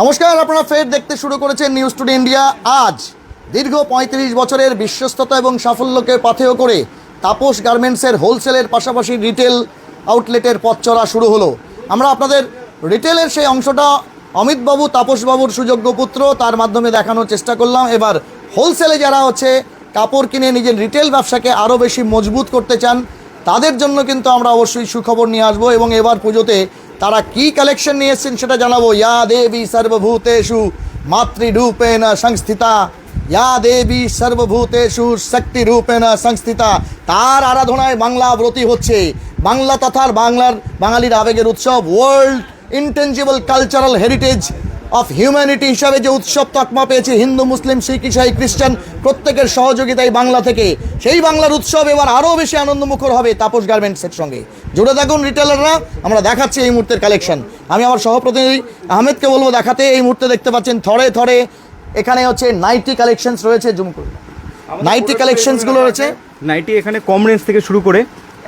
নমস্কার, আপনারা ফের দেখতে শুরু করেছেন নিউজ টুডে ইন্ডিয়া আজ দীর্ঘ পঁয়ত্রিশ বছরের বিশ্বস্ততা এবং সাফল্যকে পাথেয় করে তাপস গার্মেন্টসের হোলসেলের পাশাপাশি রিটেল আউটলেটের পথ চলা শুরু হলো। আমরা আপনাদের রিটেলের সেই অংশটা অমিতবাবু, তাপসবাবুর সুযোগ্য পুত্র, তার মাধ্যমে দেখানোর চেষ্টা করলাম। এবার হোলসেলে যারা হচ্ছে, কাপড় কিনে নিজের রিটেল ব্যবসাকে আরও বেশি মজবুত করতে চান, তাদের জন্য কিন্তু আমরা অবশ্যই সুখবর নিয়ে আসব এবং এবার পুজোতে তারা কি কালেকশন নিয়ে সেটা জানাব। ইয়া দেবী সর্বভূতেষু, মাতৃরূপেণ সংস্থিতা। ইয়া দেবী সর্বভূতেষু শক্তি না সংস্থিতা। তার আরাধনায় বাংলা ব্রতী হচ্ছে। বাংলা তথা বাংলার বাঙালির আবেগের উৎসব। World intangible cultural heritage of humanity হিসাবে যে উৎসব তকমা পেয়েছে হিন্দু মুসলিম শিখ ইসাই খ্রিস্টান প্রত্যেকের সহযোগিতায় বাংলা থেকে। সেই বাংলার উৎসব এবার আরও বেশি আনন্দমুখর হবে। তাপস গার্মেন্টসের সঙ্গে। জুড়ে থাকুন রিটেলাররা আমরা দেখাচ্ছি এই মুহূর্তের কালেকশন আমি আমার সহপ্রতিনিধি আহমেদকে বলব দেখাতে। এই মুহূর্তে দেখতে পাচ্ছেন থরে থরে এখানে হচ্ছে নাইটি কালেকশনস রয়েছে। জুম করুন। নাইটি কালেকশনসগুলো রয়েছে। নাইটি এখানে কম রেঞ্জ থেকে শুরু করে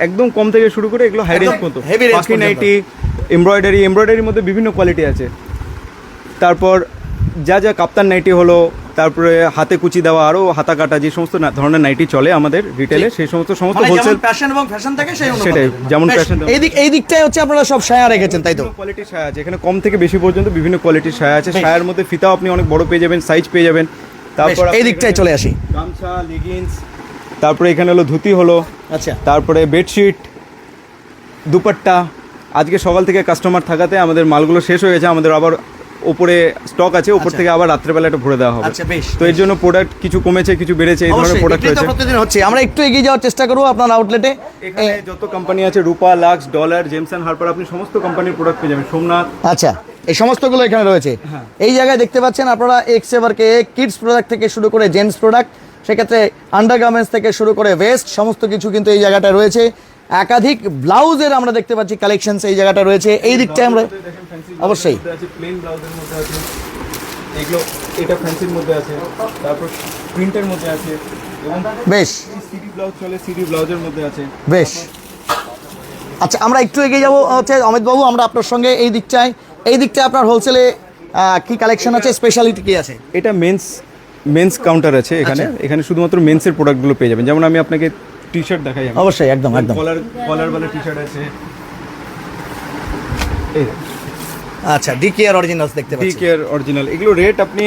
একদম কম থেকে শুরু করে এগুলো হাই রেঞ্জ পর্যন্ত। পাখি পর্যন্ত। নাইটি এমব্রয়ডারি এমব্রয়ডারির মধ্যে বিভিন্ন কোয়ালিটি আছে। তারপর যা যা কাপ্তান নাইটি হলো তারপরে হাতে কুচি দেওয়া আরও হাতা কাটা যে সমস্ত ধরনের নাইটি চলে আমাদের রিটেলে সেই সমস্ত সমস্ত মানে হোলসেল ফ্যাশন এবং ফ্যাশন থাকে সেই সেটাই, যেমন fashion- এই দিক এই দিকটাই হচ্ছে আপনারা সব সায়া রেখেছেন তাই তো? কোয়ালিটির সায়া আছে। এখানে কম থেকে বেশি পর্যন্ত বিভিন্ন কোয়ালিটির সায়া আছে। সায়ার মধ্যে ফিতাও আপনি অনেক বড় পেয়ে যাবেন সাইজ পেয়ে যাবেন। তারপর এই দিকটায় চলে আসি। গামছা লেগিংস তারপরে এখানে হলো ধুতি হলো। আচ্ছা। তারপরে বেডশিট দুপাট্টা। আজকে সকাল থেকে কাস্টমার থাকাতে আমাদের মালগুলো শেষ হয়ে গেছে আমাদের আবার ওপরে স্টক আছে ওপর আচ্ছা। থেকে আবার রাত্রেবেলা এটা ভরে দেওয়া হবে। আচ্ছা, বেশ, তো এর জন্য প্রোডাক্ট কিছু কমেছে কিছু বেড়েছে এই ধরনের প্রোডাক্ট রয়েছে। প্রতিদিন হচ্ছে। আমরা একটু এগিয়ে যাওয়ার চেষ্টা করব আপনার আউটলেটে এখানে যত কোম্পানি আছে Rupa Lux Dollar Gems and Harper আপনি সমস্ত কোম্পানির প্রোডাক্ট পেয়ে যাবেন। সোমনাথ। আচ্ছা এই সমস্তগুলো এখানে রয়েছে। হ্যাঁ। এই জায়গায় দেখতে পাচ্ছেন আপনারা এক্স এভার এভারকে কিডস প্রোডাক্ট থেকে শুরু করে জেন্টস প্রোডাক্ট সেক্ষেত্রে আন্ডারগার্মেন্টস থেকে শুরু করে ভেস্ট সমস্ত কিছু কিন্তু এই জায়গাটা রয়েছে। একাধিক ব্লাউজের আমরা দেখতে পাচ্ছি কালেকশনস এই জায়গাটা রয়েছে। এই দিকটায় আমরা অবশ্যই। প্লেন ব্লাউজের মধ্যে আছে। এগুলো এটা ফ্যান্সির মধ্যে আছে। তারপর প্রিন্টের মধ্যে আছে। বেশ। সিডি ব্লাউজ চলে সিডি ব্লাউজের মধ্যে আছে। বেশ। আচ্ছা আমরা একটু এগিয়ে যাব হচ্ছে অমিতবাবু আমরা আপনার সঙ্গে এই দিকটায় এই দিকটায় আপনার হোলসেলে কি কালেকশন আছে? স্পেশালিটি কি আছে? এটা মেন্স মেন্স কাউন্টার আছে এখানে। আচ্ছা। এখানে শুধুমাত্র মেন্সের প্রোডাক্টগুলো পেয়ে যাবেন। যেমন আমি আপনাকে টি শার্ট দেখাই আমি। অবশ্যই একদম একদম। কলার কলার वाला টি শার্ট আছে। এই আচ্ছা ডিকে আর অরিজিনালস দেখতে পাচ্ছি। কেয়ার অরিজিনাল এগুলো রেট আপনি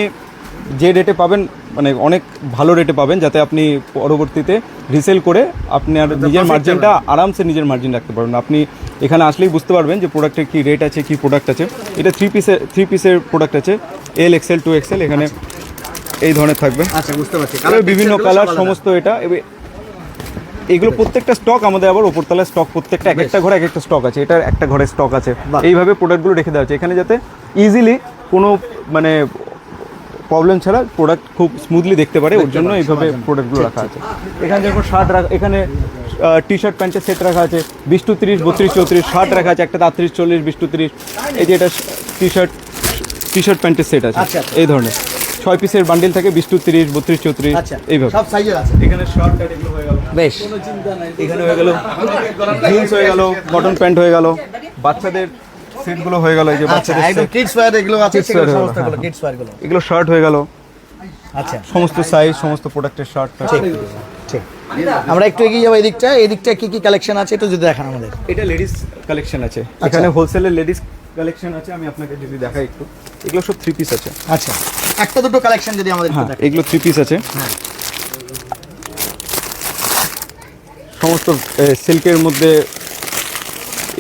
যে রেটে পাবেন মানে অনেক ভালো রেটে পাবেন যাতে আপনি পরবর্তীতে রিসেল করে আপনার নিজের মার্জিনটা আরামসে নিজের মার্জিন রাখতে পারবেন। আপনি এখানে আসলেই বুঝতে পারবেন যে প্রোডাক্টের কি রেট আছে কি প্রোডাক্ট আছে। এটা থ্রি পিসের থ্রি পিসের প্রোডাক্ট আছে। এল এক্সেল টু এক্সেল এখানে এই ধরনের থাকবে। আচ্ছা বুঝতে পারছি। বিভিন্ন কালার সমস্ত এটা। এগুলো প্রত্যেকটা স্টক আমাদের আবার ওপরতলায় স্টক প্রত্যেকটা এক একটা ঘরে এক একটা স্টক আছে। এটার একটা ঘরে স্টক আছে। এইভাবে প্রোডাক্টগুলো রেখে দেওয়া হচ্ছে এখানে যাতে ইজিলি কোনো মানে প্রবলেম ছাড়া প্রোডাক্ট খুব স্মুথলি দেখতে পারে। ওর জন্য এইভাবে প্রোডাক্টগুলো রাখা আছে। এখানে যেরকম শার্ট রাখা এখানে টি শার্ট প্যান্টের সেট রাখা আছে। বিশ টু তিরিশ বত্রিশ চৌত্রিশ শার্ট রাখা আছে। একটা আটত্রিশ চল্লিশ বিশ টু তিরিশ। এই যে এটা টি শার্ট টি শার্ট প্যান্টের সেট আছে। আচ্ছা, আচ্ছা। এই ধরনের। ছয় পিসের বান্ডিল থাকে বিশ টু তিরিশ বত্রিশ চৌত্রিশ আচ্ছা এইভাবে। সব সাইজের আছে। এখানে শার্ট টাইট এগুলো হয়ে গেল। বেশ। এখানে হয়ে গেল জিন্স হয়ে গেল কটন প্যান্ট হয়ে গেল। বাচ্চাদের সেটগুলো হয়ে গেল এই যে আচ্ছা বাচ্চাদের একদম। কিডস ওয়্যার এগুলো আছে সমস্তগুলো হ্যাঁ, কিডস ওয়্যারগুলো এগুলো শার্ট হয়ে গেল। আচ্ছা। সমস্ত সাইজ সমস্ত প্রোডাক্টের শার্ট ঠিক ঠিক। আমরা একটু এগিয়ে যাব এই দিকটা এই দিকটা কি কি কালেকশন আছে একটু যদি দেখান আমাদের। এটা লেডিস কালেকশন আছে। এখানে হোলসেলের লেডিস কালেকশন আছে আমি আপনাকে যদি দেখাই একটু। এগুলো সব থ্রি পিস আছে। আচ্ছা। একটা দুটো কালেকশন যদি আমাদের হ্যাঁ এগুলো থ্রি পিস আছে। হ্যাঁ। সমস্ত সিল্কের মধ্যে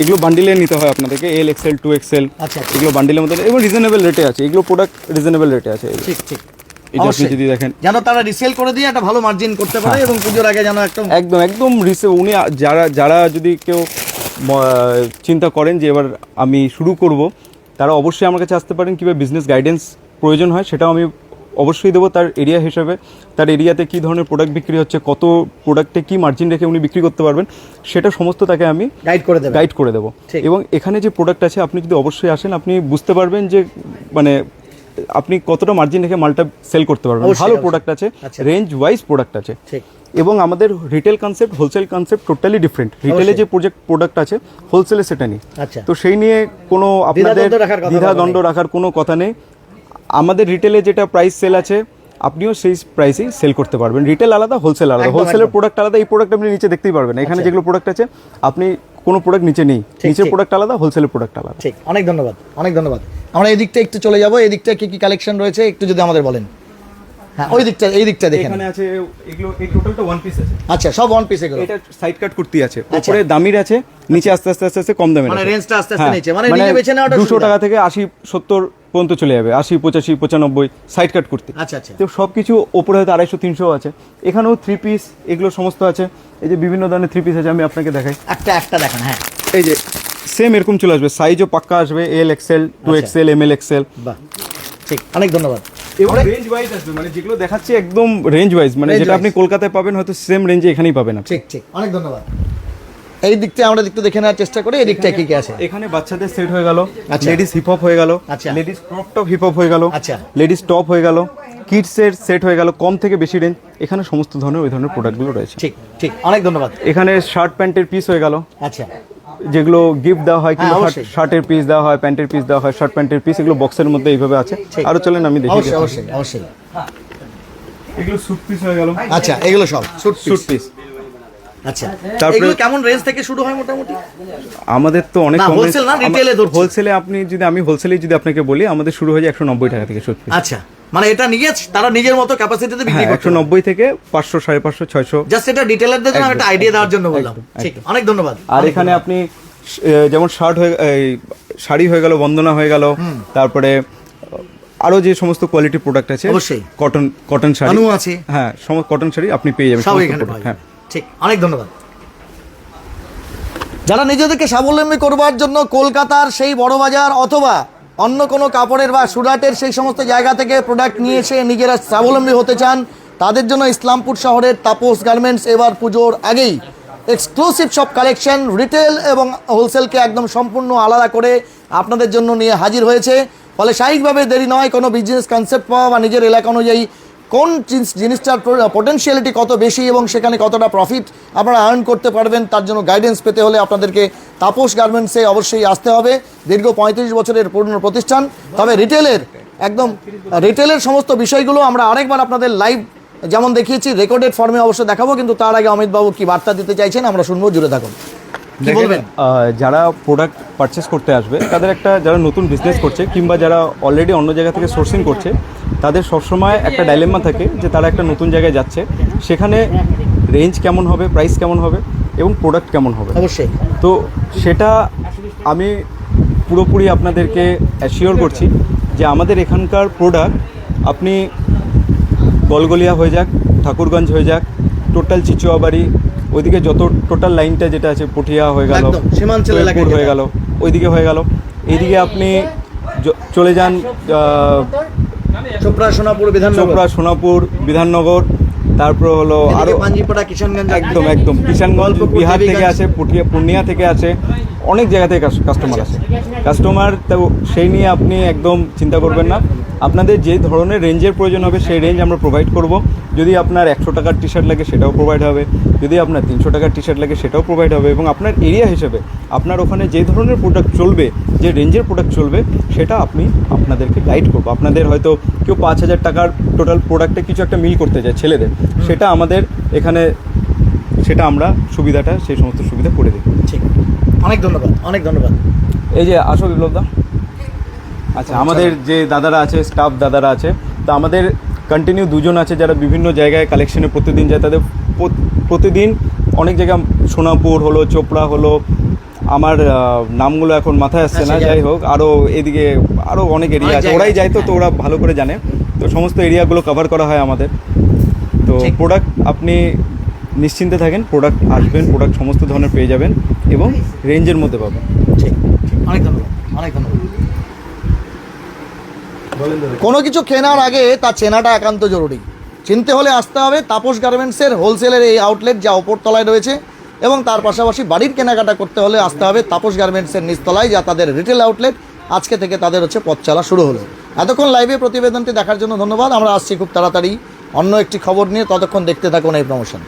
এগুলো বান্ডিলে নিতে হয় আপনাদেরকে এল এক্সেল টু এক্সেল আচ্ছা। এগুলো বান্ডিলের মধ্যে এবং রিজনেবল রেটে আছে। এগুলো প্রোডাক্ট রিজনেবল রেটে আছে। ঠিক ঠিক। আপনি যদি দেখেন। যেন তারা রিসেল করে দিয়ে একটা ভালো মার্জিন করতে পারে এবং পুজোর আগে যেন একদম একদম একদম রিসে উনি যারা যারা যদি কেউ চিন্তা করেন যে এবার আমি শুরু করব তারা অবশ্যই আমার কাছে আসতে পারেন। কিংবা বিজনেস গাইডেন্স প্রয়োজন হয় সেটাও আমি অবশ্যই দেবো তার এরিয়া হিসাবে। তার এরিয়াতে কী ধরনের প্রোডাক্ট বিক্রি হচ্ছে কত প্রোডাক্টে কী মার্জিন রেখে উনি বিক্রি করতে পারবেন সেটা সমস্ত তাকে আমি গাইড করে দেবে গাইড করে দেবো। এবং এখানে যে প্রোডাক্ট আছে আপনি যদি অবশ্যই আসেন আপনি বুঝতে পারবেন যে মানে আপনি কতটা মার্জিন রেখে মালটা সেল করতে পারবেন। ভালো প্রোডাক্ট আছে। রেঞ্জ ওয়াইজ প্রোডাক্ট আছে। এবং আমাদের retail concept wholesale concept totally different রিটেলে যে প্রজেক্ট প্রোডাক্ট আছে হোলসেলে সেটা নেই। আচ্ছা। তো সেই নিয়ে কোনো আপনাদের কথা দ্বিধাদ্বন্দ্ব রাখার কোনো কথা নেই। আমাদের রিটেলে যেটা প্রাইস সেল আছে আপনিও সেই প্রাইসেই সেল করতে পারবেন। রিটেল আলাদা হোলসেল আলাদা। হোলসেলের প্রোডাক্ট আলাদা এই প্রোডাক্ট আপনি নিচে দেখতেই পারবেন। এখানে আচ্ছা। যেগুলো প্রোডাক্ট আছে আপনি কোনো প্রোডাক্ট নিচে নেই। নিচের প্রোডাক্ট আলাদা হোলসেলের প্রোডাক্ট আলাদা। ঠিক অনেক ধন্যবাদ অনেক ধন্যবাদ। আমরা এই দিকটা একটু চলে যাব এই দিকটা কি কি কালেকশন রয়েছে একটু যদি আমাদের বলেন। হ্যাঁ ওই দিকটা এই দিকটা দেখেন এখানে আছে এগুলো এই টোটালটা ওয়ান পিস আছে। আচ্ছা সব ওয়ান পিস এগুলো। এটা সাইড কাট কুর্তি আছে। উপরে দামির আছে নিচে আস্তে আস্তে আস্তে আস্তে কম দামের মানে রেঞ্জটা আস্তে আস্তে হ্যাঁ, নিচে মানে নিজে বেছে নেওয়াটা দুশো সুবিধা। টাকা থেকে আশি সত্তর পর্যন্ত চলে যাবে আশি পঁচাশি পঁচানব্বই সাইড কাট করতে। আচ্ছা আচ্ছা। তো সব কিছু ওপরে হয়তো আড়াইশো তিনশো আছে। এখানেও থ্রি পিস এগুলো সমস্ত আছে। এই যে বিভিন্ন ধরনের থ্রি পিস আছে আমি আপনাকে দেখাই। একটা একটা দেখেন হ্যাঁ। এই যে সেম এরকম চলে আসবে সাইজও পাক্কা আসবে L XL two. XL M L XL ঠিক অনেক ধন্যবাদ। এবং রেঞ্জ ওয়াইজ আসবে মানে যেগুলো দেখাচ্ছি একদম রেঞ্জ ওয়াইজ মানে যেটা আপনি কলকাতায় পাবেন হয়তো সেম রেঞ্জে এখানেই পাবেন ঠিক ঠিক অনেক ধন্যবাদ। এই দিকটা আমরা একটু দেখে নেওয়ার চেষ্টা করি এই দিকটা কি কি আছে? এখানে বাচ্চাদের সেট হয়ে গেল আচ্ছা। লেডিস হিপ হপ হয়ে গেল আচ্ছা। Ladies crop top hip hop হয়ে গেল আচ্ছা। লেডিস টপ হয়ে গেল কিডসের সেট হয়ে গেল কম থেকে বেশি রেঞ্জ এখানে সমস্ত ধরনের ওই ধরনের প্রোডাক্টগুলো রয়েছে। ঠিক ঠিক অনেক ধন্যবাদ। এখানে শার্ট প্যান্টের পিস হয়ে গেল। আচ্ছা। যেগুলো গিফট দেওয়া হয় কিংবা হ্যাঁ। শার্টের পিস দেওয়া হয় প্যান্টের পিস দেওয়া হয় শার্ট প্যান্টের পিস এগুলো বক্সের মধ্যে এইভাবে আছে। আরও চলেন আমি দেখি অবশ্যই অবশ্যই অবশ্যই। এগুলো স্যুট পিস হয়ে গেল। আচ্ছা এগুলো সব স্যুট স্যুট পিস আচ্ছা। তারপরে- এগুলো কেমন রেঞ্জ থেকে শুরু হয় মোটামুটি? আমাদের তো অনেক না, হোলসেলে আপনি যদি আমি হোলসেলে যদি আপনাকে বলি আমাদের শুরু হয়ে যায় একশো নব্বই টাকা থেকে আচ্ছা। মানে এটা নিয়ে তারা নিজের মতো ক্যাপাসিটিতে বিক্রি করছে। থেকে পাঁচশো সাড়ে পাঁচশো ছয়শো। জাস্ট এটা ডিটেলারদের জন্য একটা আইডিয়া দেওয়ার জন্য বললাম। ঠিক অনেক ধন্যবাদ। আর এখানে আপনি যেমন শার্ট হয়ে শাড়ি হয়ে গেল বন্দনা হয়ে গেল তারপরে আরও যে সমস্ত কোয়ালিটি প্রোডাক্ট আছে অবশ্যই। Cotton cotton sari. আছে। হ্যাঁ সমস্ত কটন শাড়ি আপনি পেয়ে যাবেন সব এখানে হ্যাঁ যাবে। ঠিক, অনেক ধন্যবাদ। যারা নিজেদেরকে স্বাবলম্বী করবার জন্য কলকাতার সেই বড় বাজার অথবা অন্য কোনো কাপড়ের বা সুরাটের সেই সমস্ত জায়গা থেকে প্রোডাক্ট নিয়ে এসে নিজেরা স্বাবলম্বী হতে চান, তাদের জন্য ইসলামপুর শহরের তাপস গার্মেন্টস এবার পুজোর আগেই এক্সক্লুসিভ সব কালেকশন রিটেল এবং হোলসেলকে একদম সম্পূর্ণ আলাদা করে আপনাদের জন্য নিয়ে হাজির হয়েছে। ফলে স্বাভাবিকভাবে দেরি নয়, কোনো বিজনেস কনসেপ্ট পাওয়া বা নিজের এলাকা অনুযায়ী কোন জিনিস- জিনিসটার পটেনশিয়ালিটি কত বেশি এবং সেখানে কতটা প্রফিট আপনারা আর্ন করতে পারবেন, তার জন্য গাইডেন্স পেতে হলে আপনাদেরকে তাপস গার্মেন্টসে অবশ্যই আসতে হবে। দীর্ঘ পঁয়ত্রিশ বছরের পুরনো প্রতিষ্ঠান। তবে রিটেলের একদম রিটেলের সমস্ত বিষয়গুলো আমরা আরেকবার আপনাদের লাইভ যেমন দেখিয়েছি রেকর্ডেড ফর্মে অবশ্য দেখাবো, কিন্তু তার আগে অমিতবাবু কি বার্তা দিতে চাইছেন আমরা শুনব, জুড়ে থাকুন। কি বলবেন? যারা প্রোডাক্ট পারচেস করতে আসবে তাদের একটা যারা নতুন বিজনেস করছে কিংবা যারা অলরেডি অন্য জায়গা থেকে সোর্সিং করছে তাদের সবসময় একটা ডাইলেমা থাকে যে তারা একটা নতুন জায়গায় যাচ্ছে। সেখানে রেঞ্জ কেমন হবে প্রাইস কেমন হবে এবং প্রোডাক্ট কেমন হবে। অবশ্যই। তো সেটা আমি পুরোপুরি আপনাদেরকে অ্যাসিওর করছি যে আমাদের এখানকার প্রোডাক্ট আপনি গলগলিয়া হয়ে যাক ঠাকুরগঞ্জ হয়ে যাক টোটাল চিচুয়াবাড়ি ওইদিকে যত টোটাল লাইনটা যেটা আছে পুঠিয়া হয়ে গেল সীমাঞ্চলের জয়পুর হয়ে গেল ওইদিকে হয়ে গেল। এইদিকে আপনি চলে যান চোপড়া সোনাপুর বিধাননগর। চোপড়া সোনাপুর বিধাননগর তারপর হলো আরও কিষানগঞ্জ একদম একদম কিষানগঞ্জ বিহার থেকে আছে পুঠিয়া পূর্ণিয়া থেকে আছে। অনেক জায়গা থেকে কাস্টমার আছে। কাস্টমার তো সেই নিয়ে আপনি একদম চিন্তা করবেন না। আপনাদের যে ধরনের রেঞ্জের প্রয়োজন হবে, সেই রেঞ্জ আমরা প্রোভাইড করব। যদি আপনার একশো টাকার টি শার্ট লাগে, সেটাও প্রোভাইড হবে। যদি আপনার তিনশো টাকার টি শার্ট লাগে, সেটাও প্রোভাইড হবে। এবং আপনার এরিয়া হিসেবে, আপনার ওখানে যে ধরনের প্রোডাক্ট চলবে, যে রেঞ্জের প্রোডাক্ট চলবে, সেটা আপনি আপনাদেরকে গাইড করব। আপনাদের হয়তো কেউ পাঁচ হাজার টাকার টোটাল প্রোডাক্টে কিছু একটা মিল করতে চায় ছেলেদের। সেটা আমাদের এখানে সেটা আমরা সুবিধাটা সেই সমস্ত সুবিধা করে দিই। ঠিক। অনেক ধন্যবাদ অনেক ধন্যবাদ। এই যে আসো বিপ্লবদা আচ্ছা আমাদের যে দাদারা আছে স্টাফ দাদারা আছে তো আমাদের কন্টিনিউ দুজন আছে যারা বিভিন্ন জায়গায় কালেকশনে প্রতিদিন যায়। তাদের প্রতিদিন অনেক জায়গা সোনাপুর হলো চোপড়া হলো আমার নামগুলো এখন মাথায় আসছে না আচ্ছা, যাই হোক আরও এদিকে আরও অনেক এরিয়া আছে। ওরাই যায় তো তো হ্যাঁ। ওরা ভালো করে জানে। তো সমস্ত এরিয়াগুলো কভার করা হয় আমাদের। তো প্রোডাক্ট আপনি নিশ্চিন্তে থাকেন প্রোডাক্ট আসবেন প্রোডাক্ট সমস্ত ধরনের পেয়ে যাবেন এবং রেঞ্জের মধ্যে পাবেন। ঠিক। অনেক ধন্যবাদ অনেক ধন্যবাদ। কোনো কিছু কেনার আগে তা চেনাটা একান্ত জরুরি। চিনতে হলে আসতে হবে তাপস গার্মেন্টসের হোলসেলের এই আউটলেট যা ওপরতলায় রয়েছে এবং তার পাশাপাশি বাড়ির কেনাকাটা করতে হলে আসতে হবে তাপস গার্মেন্টসের নিচতলায় যা তাদের রিটেল আউটলেট আজকে থেকে তাদের হচ্ছে পথ চলা শুরু হলো। এতক্ষণ লাইভে প্রতিবেদনটি দেখার জন্য ধন্যবাদ। আমরা আসছি খুব তাড়াতাড়ি। অন্য একটি খবর নিয়ে ততক্ষণ দেখতে থাকুন এই প্রমোশন